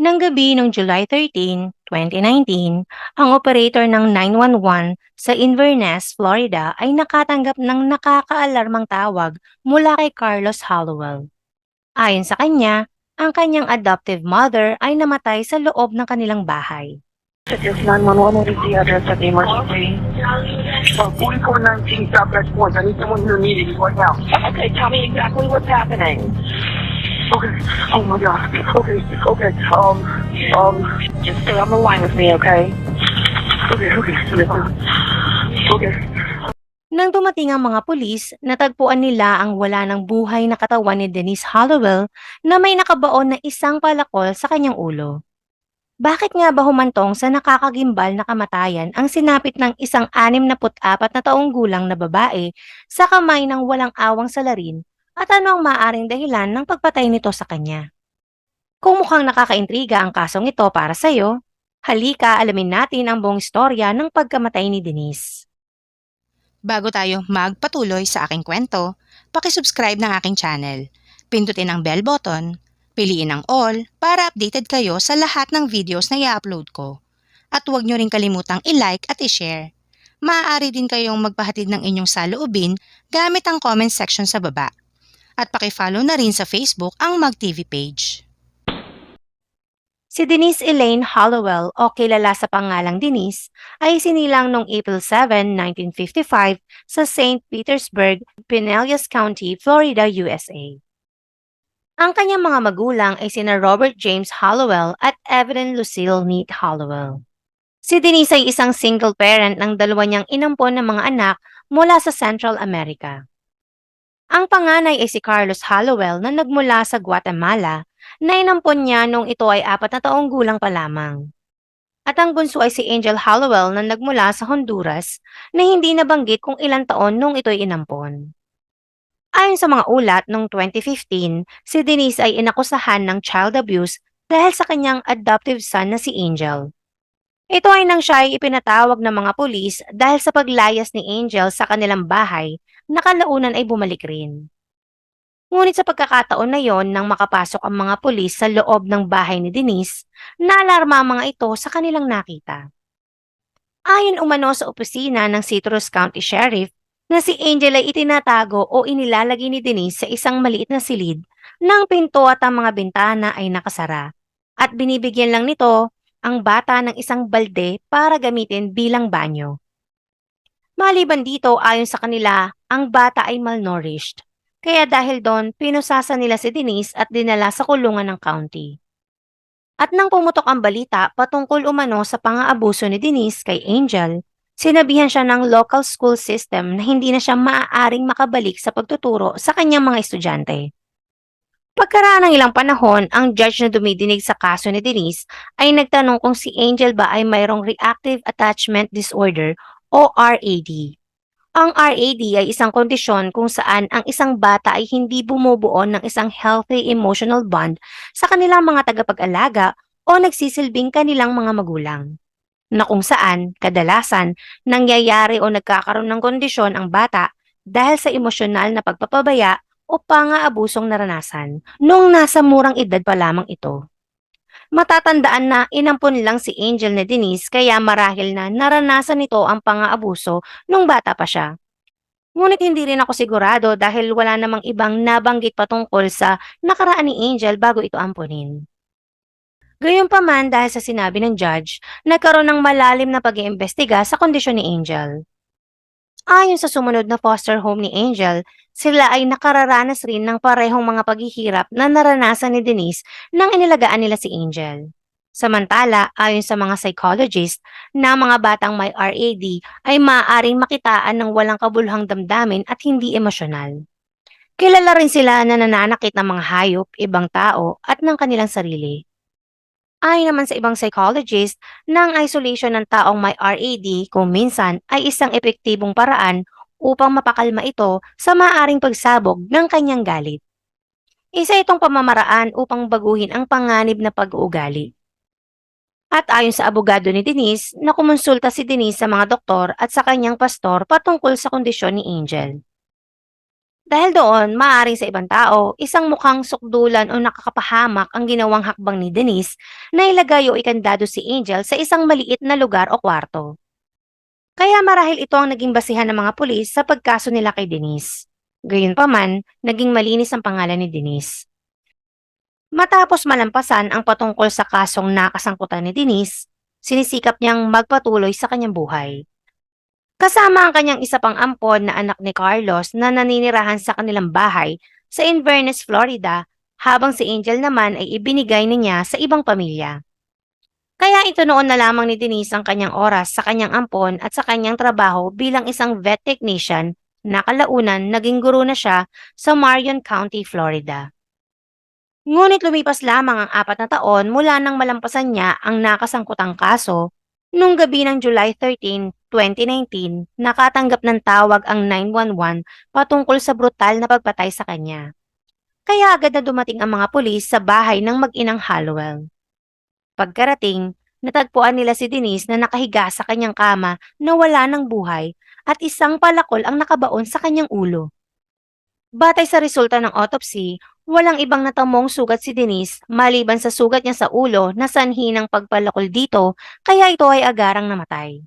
Nang gabi noong July 13, 2019, ang operator ng 911 sa Inverness, Florida ay nakatanggap ng nakakaalarmang tawag mula kay Carlos Hollowell. Ayon sa kanya, ang kanyang adoptive mother ay namatay sa loob ng kanilang bahay. This is 911. What is the address of the emergency? 4419 Southwest Point. I need someone here immediately right now. Okay, tell me exactly what's happening. Okay. Oh my God. Okay. Okay. Um. Um. Just stay on the line with me, okay? Okay. Okay. Okay. Nang dumating ang mga pulis, natagpuan nila ang wala ng buhay na katawan ni Denise Hollowell na may nakabaon na isang palakol sa kanyang ulo. Bakit nga ba humantong sa nakakagimbal na kamatayan ang sinapit ng isang 64 na taong gulang na babae sa kamay ng walang awang salarin at ano ang maaring dahilan ng pagpatay nito sa kanya? Kung mukhang nakakaintriga ang kasong ito para sa'yo, halika alamin natin ang buong istorya ng pagkamatay ni Denise. Bago tayo magpatuloy sa aking kwento, pakisubscribe ng aking channel. Pindutin ang bell button, piliin ang all para updated kayo sa lahat ng videos na i-upload ko. At huwag nyo rin kalimutang i-like at i-share. Maaari din kayong magpahatid ng inyong saloobin gamit ang comment section sa baba. At pakifollow na rin sa Facebook ang MagTV page. Si Denise Elaine Hollowell o kilala sa pangalang Denise ay sinilang noong April 7, 1955 sa St. Petersburg, Pinellas County, Florida, USA. Ang kanyang mga magulang ay sina Robert James Hollowell at Evelyn Lucille Neat Hollowell. Si Denise ay isang single parent ng dalawa niyang inampon na mga anak mula sa Central America. Ang panganay ay si Carlos Hollowell na nagmula sa Guatemala na inampon niya nung ito ay apat na taong gulang pa lamang. At ang bunso ay si Angel Hollowell na nagmula sa Honduras na hindi nabanggit kung ilang taon nung ito'y inampon. Ayon sa mga ulat, noong 2015, si Denise ay inakusahan ng child abuse dahil sa kanyang adoptive son na si Angel. Ito ay nang siya ay ipinatawag ng mga pulis dahil sa paglayas ni Angel sa kanilang bahay na kalaunan ay bumalik rin. Ngunit sa pagkakataon na yon nang makapasok ang mga pulis sa loob ng bahay ni Denise, naalarma ang mga ito sa kanilang nakita. Ayon umano sa opisina ng Citrus County Sheriff na si Angel ay itinatago o inilalagay ni Denise sa isang maliit na silid ng pinto at ang mga bintana ay nakasara at binibigyan lang nito ang bata ng isang balde para gamitin bilang banyo. Maliban dito ayon sa kanila, ang bata ay malnourished kaya dahil doon, pinusasa nila si Denise at dinala sa kulungan ng county. At nang pumutok ang balita patungkol umano sa pang-aabuso ni Denise kay Angel, sinabihan siya ng local school system na hindi na siya maaaring makabalik sa pagtuturo sa kanyang mga estudyante. Pagkaraan ng ilang panahon, ang judge na dumidinig sa kaso ni Denise ay nagtanong kung si Angel ba ay mayroong Reactive Attachment Disorder o RAD. Ang RAD ay isang kondisyon kung saan ang isang bata ay hindi bumubuo ng isang healthy emotional bond sa kanilang mga tagapag-alaga o nagsisilbing kanilang mga magulang. Na kung saan, kadalasan, nangyayari o nagkakaroon ng kondisyon ang bata dahil sa emosyonal na pagpapabaya o pang-aabusong naranasan nung nasa murang edad pa lamang ito. Matatandaan na inampon lang si Angel na Denise kaya marahil na naranasan nito ang pang-aabuso nung bata pa siya. Ngunit hindi rin ako sigurado dahil wala namang ibang nabanggit patungkol sa nakaraan ni Angel bago ito amponin. Gayunpaman dahil sa sinabi ng judge, nagkaroon ng malalim na pag-iimbestiga sa kondisyon ni Angel. Ayon sa sumunod na foster home ni Angel, sila ay nakararanas rin ng parehong mga paghihirap na naranasan ni Denise nang inilagaan nila si Angel. Samantala, ayon sa mga psychologist, na mga batang may RAD ay maaaring makitaan ng walang kabuluhang damdamin at hindi emosyonal. Kilala rin sila na nananakit ng mga hayop, ibang tao at ng kanilang sarili. Ayon naman sa ibang psychologist, na ang isolation ng taong may RAD kung minsan ay isang epektibong paraan upang mapakalma ito sa maaring pagsabog ng kanyang galit. Isa itong pamamaraan upang baguhin ang panganib na pag-uugali. At ayon sa abogado ni Denise, nakumonsulta si Denise sa mga doktor at sa kanyang pastor patungkol sa kondisyon ni Angel. Dahil doon, maaaring sa ibang tao, isang mukhang sukdulan o nakakapahamak ang ginawang hakbang ni Denise na ilagay o ikandado si Angel sa isang maliit na lugar o kwarto. Kaya marahil ito ang naging basihan ng mga pulis sa pagkaso nila kay Denise. Gayunpaman, naging malinis ang pangalan ni Denise. Matapos malampasan ang patungkol sa kasong nakasangkutan ni Denise, sinisikap niyang magpatuloy sa kanyang buhay. Kasama ang kanyang isa pang ampon na anak ni Carlos na naninirahan sa kanilang bahay sa Inverness, Florida, habang si Angel naman ay ibinigay niya sa ibang pamilya. Kaya ito noon na lamang ni Denise ang kanyang oras sa kanyang ampon at sa kanyang trabaho bilang isang vet technician na kalaunan naging guro na siya sa Marion County, Florida. Ngunit lumipas lamang ang apat na taon mula nang malampasan niya ang nakasangkutang kaso, noong gabi ng July 13, 2019, nakatanggap ng tawag ang 911 patungkol sa brutal na pagpatay sa kanya. Kaya agad na dumating ang mga pulis sa bahay ng mag-inang Hallowell. Pagkarating, natagpuan nila si Denise na nakahiga sa kanyang kama na wala ng buhay at isang palakol ang nakabaon sa kanyang ulo. Batay sa resulta ng autopsy, walang ibang natamong sugat si Denise maliban sa sugat niya sa ulo na sanhi ng pagpalakol dito kaya ito ay agarang namatay.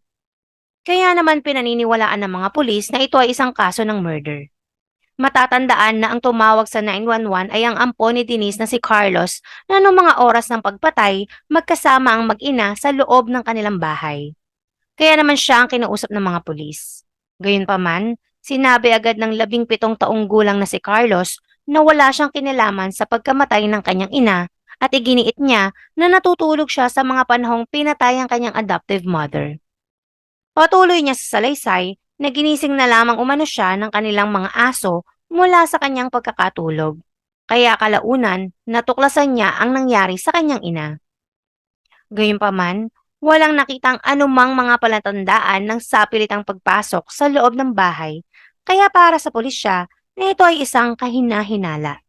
Kaya naman pinaniniwalaan ng mga pulis na ito ay isang kaso ng murder. Matatandaan na ang tumawag sa 911 ay ang ampo ni Denise na si Carlos na noong mga oras ng pagpatay, magkasama ang mag-ina sa loob ng kanilang bahay. Kaya naman siya ang kinausap ng mga pulis. Gayunpaman, sinabi agad ng labing pitong taong gulang na si Carlos na wala siyang kinalaman sa pagkamatay ng kanyang ina at iginiit niya na natutulog siya sa mga panahong pinatay ang kanyang adoptive mother. Patuloy niya sa salaysay na ginising na lamang umano siya ng kanilang mga aso mula sa kanyang pagkakatulog. Kaya kalaunan, natuklasan niya ang nangyari sa kanyang ina. Gayunpaman, walang nakitang anumang mga palatandaan ng sapilitang pagpasok sa loob ng bahay, kaya para sa pulisya na ito ay isang kahina-hinala.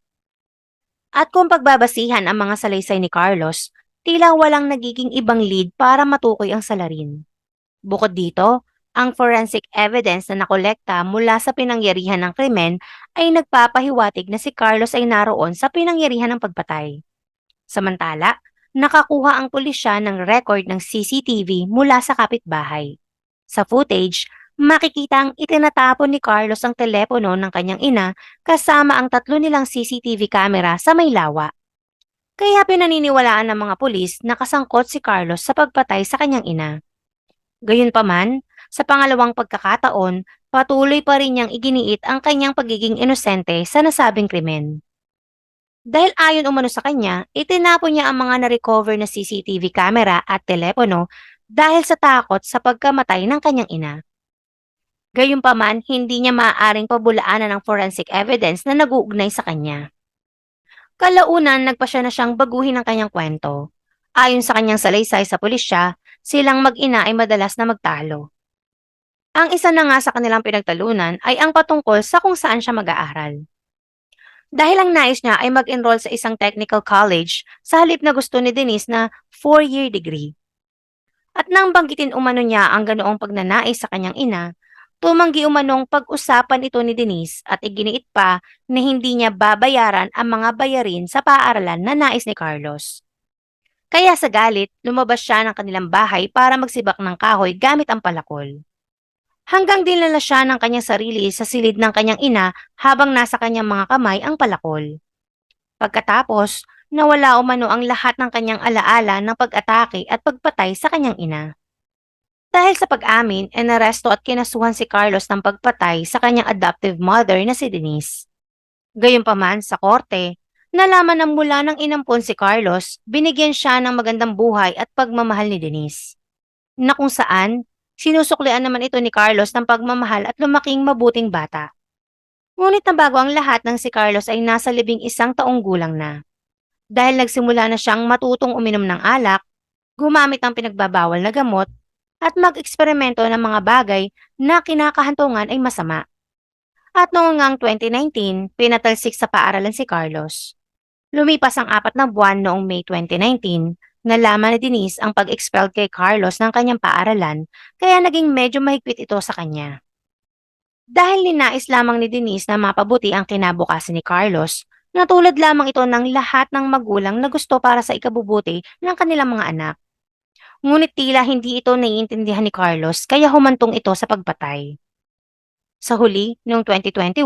At kung pagbabasihan ang mga salaysay ni Carlos, tila walang nagiging ibang lead para matukoy ang salarin. Bukod dito, ang forensic evidence na nakolekta mula sa pinangyarihan ng krimen ay nagpapahiwatig na si Carlos ay naroon sa pinangyarihan ng pagpatay. Samantala, nakakuha ang pulisya ng record ng CCTV mula sa kapitbahay. Sa footage, makikita ang itinatapon ni Carlos ang telepono ng kanyang ina kasama ang tatlo nilang CCTV camera sa may lawa. Kaya pinaniniwalaan ng mga pulis na kasangkot si Carlos sa pagpatay sa kanyang ina. Gayunpaman, sa pangalawang pagkakataon, patuloy pa rin niyang iginiit ang kanyang pagiging inosente sa nasabing krimen. Dahil ayon umano sa kanya, itinapon niya ang mga na-recover na CCTV camera at telepono dahil sa takot sa pagkamatay ng kanyang ina. Gayunpaman, hindi niya maaaring pabulaanan ng forensic evidence na nag-uugnay sa kanya. Kalaunan, nagpa siya na siyang baguhin ang kanyang kwento. Ayon sa kanyang salaysay sa pulisya, silang mag-ina ay madalas na magtalo. Ang isa na nga sa kanilang pinagtalunan ay ang patungkol sa kung saan siya mag-aaral. Dahil ang nais niya ay mag-enroll sa isang technical college sa halip na gusto ni Denise na 4-year degree. At nang banggitin umano niya ang ganoong pagnanais sa kanyang ina, tumanggi umanong pag-usapan ito ni Denise at iginiit pa na hindi niya babayaran ang mga bayarin sa paaralan na nais ni Carlos. Kaya sa galit, lumabas siya ng kanilang bahay para magsibak ng kahoy gamit ang palakol hanggang dinala siya ng kanyang sarili sa silid ng kanyang ina habang nasa kanyang mga kamay ang palakol. Pagkatapos, nawala umano ang lahat ng kanyang alaala ng pag-atake at pagpatay sa kanyang ina. Dahil sa pag-amin, enaresto at kinasuhan si Carlos ng pagpatay sa kanyang adoptive mother na si Denise. Gayunpaman sa korte, nalaman ng mula ng inampon si Carlos, binigyan siya ng magandang buhay at pagmamahal ni Denise. Na kung saan, Sinusuklian naman ito ni Carlos ng pagmamahal at lumaking mabuting bata. Ngunit nabago ang lahat ng si Carlos ay nasa libing isang taong gulang na. Dahil nagsimula na siyang matutong uminom ng alak, gumamit ng pinagbabawal na gamot, at mag-eksperimento ng mga bagay na kinakahantungan ay masama. At noong ngang 2019, pinatalsik sa paaralan si Carlos. Lumipas ang apat na buwan noong May 2019 Nalaman ni Denise ang pag-expel kay Carlos ng kanyang paaralan kaya naging medyo mahigpit ito sa kanya. Dahil ninais lamang ni Denise na mapabuti ang kinabukasan ni Carlos, natulad lamang ito ng lahat ng magulang na gusto para sa ikabubuti ng kanilang mga anak. Ngunit tila hindi ito naiintindihan ni Carlos kaya humantong ito sa pagpatay. Sa huli, noong 2021,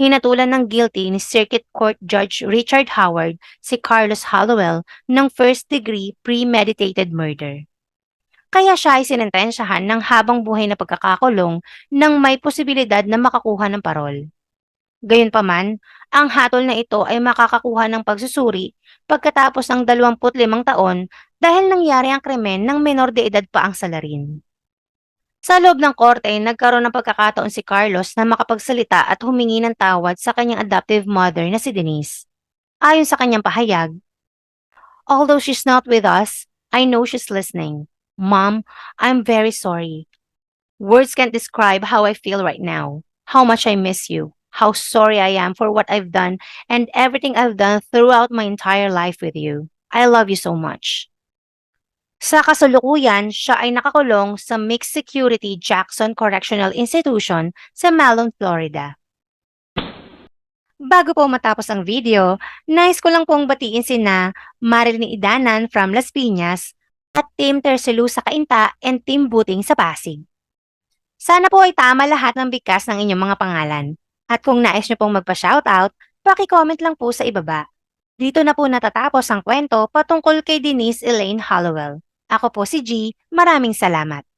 hinatulan ng guilty ni Circuit Court Judge Richard Howard si Carlos Hollowell ng first-degree premeditated murder. Kaya siya ay sinentensyahan ng habang buhay na pagkakakulong nang may posibilidad na makakuha ng parol. Gayunpaman, ang hatol na ito ay makakakuha ng pagsusuri pagkatapos ng 25 taon dahil nangyari ang krimen ng menor de edad pa ang salarin. Sa loob ng korte, nagkaroon ng pagkakataon si Carlos na makapagsalita at humingi ng tawad sa kanyang adoptive mother na si Denise. Ayon sa kanyang pahayag, Although she's not with us, I know she's listening. Mom, I'm very sorry. Words can't describe how I feel right now, how much I miss you, how sorry I am for what I've done and everything I've done throughout my entire life with you. I love you so much. Sa kasalukuyan, siya ay nakakulong sa Mixed Security Jackson Correctional Institution sa Malone, Florida. Bago po matapos ang video, nais ko lang pong batiin sina Marilyn Idanan from Las Piñas at Team Tercelu sa Kainta and Team Buting sa Pasig. Sana po ay tama lahat ng bigkas ng inyong mga pangalan. At kung nais nyo pong magpa-shoutout, paki-comment lang po sa ibaba. Dito na po natatapos ang kwento patungkol kay Denise Elaine Hollowell. Ako po si G. Maraming salamat.